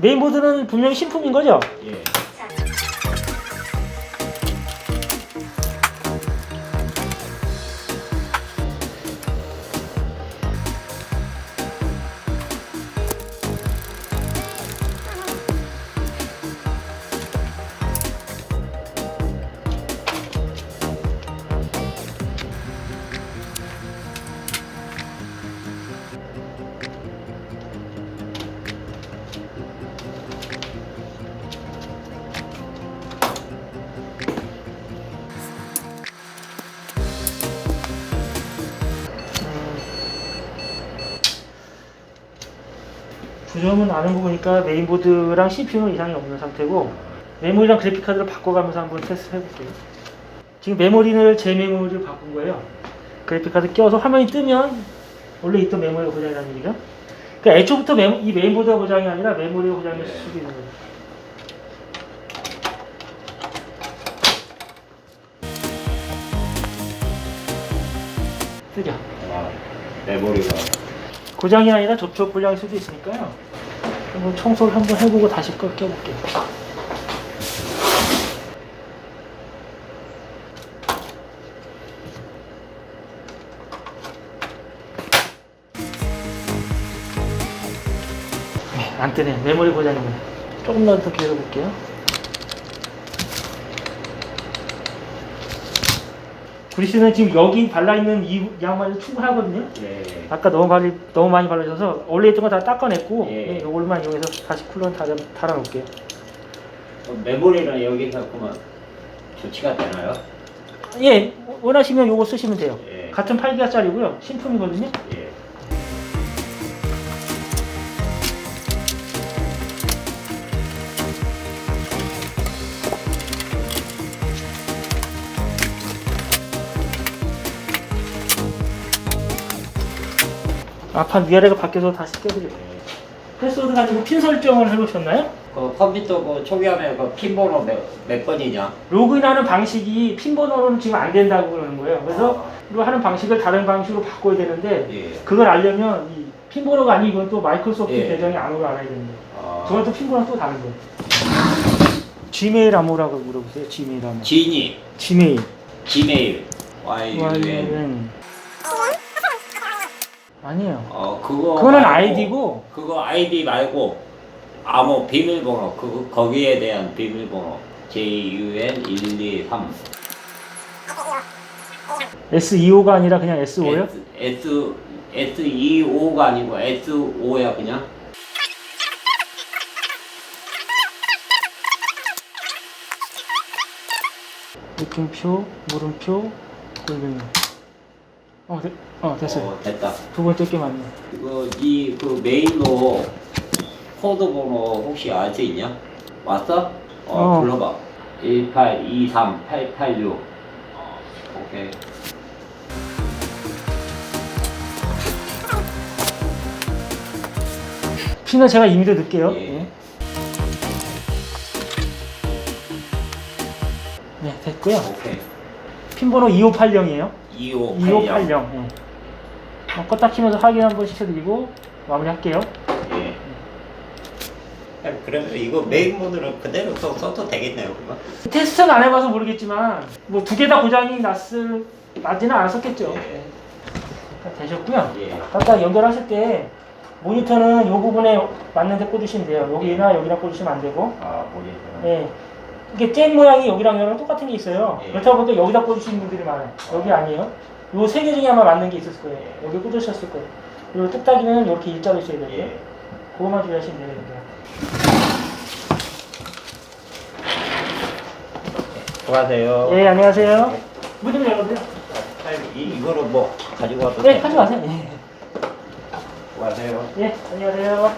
메인보드는 분명히 신품인 거죠? 예. 구조는 아는 거 보니까 메인보드랑 CPU는 이상이 없는 상태고 메모리랑 그래픽카드를 바꿔가면서 한번 테스트 해볼게요. 지금 메모리를 제 메모리로 바꾼 거예요. 그래픽카드 껴서 화면이 뜨면 원래 있던 메모리가 고장이라는 얘기죠. 그러니까 애초부터 메모, 이 메인보드가 고장이 아니라 메모리가 고장일 네. 수도 있는 거예요. 뜨죠. 아, 메모리가. 고장이 아니라 접촉 불량일 수도 있으니까요. 한번 청소를 한번 해보고 다시 꺼 껴볼게요. 네, 안 뜨네. 메모리 고장이네. 조금만 더 기다려볼게요. 그리스는 지금 여기 발라 있는 이 양말이 충분하거든요. 예. 아까 너무 많이 너무 많이 발라져서 원래 있던 거 다 닦아냈고 예. 네, 이걸만 이용해서 다시 쿨러 달아 달아 놓을게요. 어, 메모리는 여기 갖고만 조치가 되나요? 예, 원하시면 요거 쓰시면 돼요. 예. 같은 8기가짜리고요. 신품이거든요. 예. 앞판 위아래가 바뀌어서 다시 껴드릴게요. 패스워드 가지고 핀 설정을 해보셨나요? 그 컴퓨터 그 초기화면 그 핀번호 몇, 몇 번이냐? 로그인하는 방식이 핀 번호는 지금 안 된다고 그러는 거예요. 그래서 이거 하는 방식을 다른 방식으로 바꿔야 되는데 예. 그걸 알려면 이 핀 번호가 아니고 이건 또 마이크로소프트 예. 계정의 암호를 알아야 됩니다. 아, 저건 또 핀 번호 또 다른 거예요. 지메일 암호라고 물어보세요. 지메일 암호. 지니, 지메일. 지메일, Y U N. YUN. 아니에요. 어 그거. 그거는 말고, 아이디고 그거 아이디 말고 암호 비밀번호 그 거기에 대한 비밀번호 J U N 1 2 3. SEO가 아니라 그냥 SO요? S S S E O가 아니고 S O야 그냥. 느낌표, 물음표, 골뱅이. 어, 되, 어 됐어요. 어, 됐다. 두 번째 게 맞네. 이거 이 그 메일로 코드 번호 혹시 알 수 있냐? 왔어? 어, 어. 불러봐. 1823886. 오케이. 핀은 제가 임의로 넣을게요. 예. 예. 네, 됐고요. 오케이. 핀 번호 2580이에요. 2580. 2580. 예. 어, 껐다 키면서 확인 한번 시켜드리고 마무리할게요. 예. 그러면 이거 메일 모드로 그대로 써, 써도 되겠네요, 그거? 테스트는 안 해봐서 모르겠지만 뭐 두 개 다 고장이 났을 나지는 않았었겠죠. 예. 다 되셨고요. 예. 아까 연결하실 때 모니터는 이 부분에 맞는 데 꽂으시면 돼요. 여기나 여기나 꽂으시면 안 되고. 아, 모르겠어요. 예. 이게 잼 모양이 여기랑 여기랑 똑같은 게 있어요. 예. 그렇다고 보니까 여기다 꽂으시는 분들이 많아요. 여기 아니에요. 요 세 개 중에 아마 맞는 게 있었을 거예요. 예. 여기 꽂으셨을 거예요. 그리고 뚝딱이는 이렇게 일자로 있어야 되고요. 예. 그거만 주의하시면. 여기가. 수고하세요. 예, 안녕하세요. 문좀 열어주세요. 이, 이거로 뭐 가지고 와도 네, 돼요? 가져가세요. 예. 수고하세요. 예, 안녕하세요.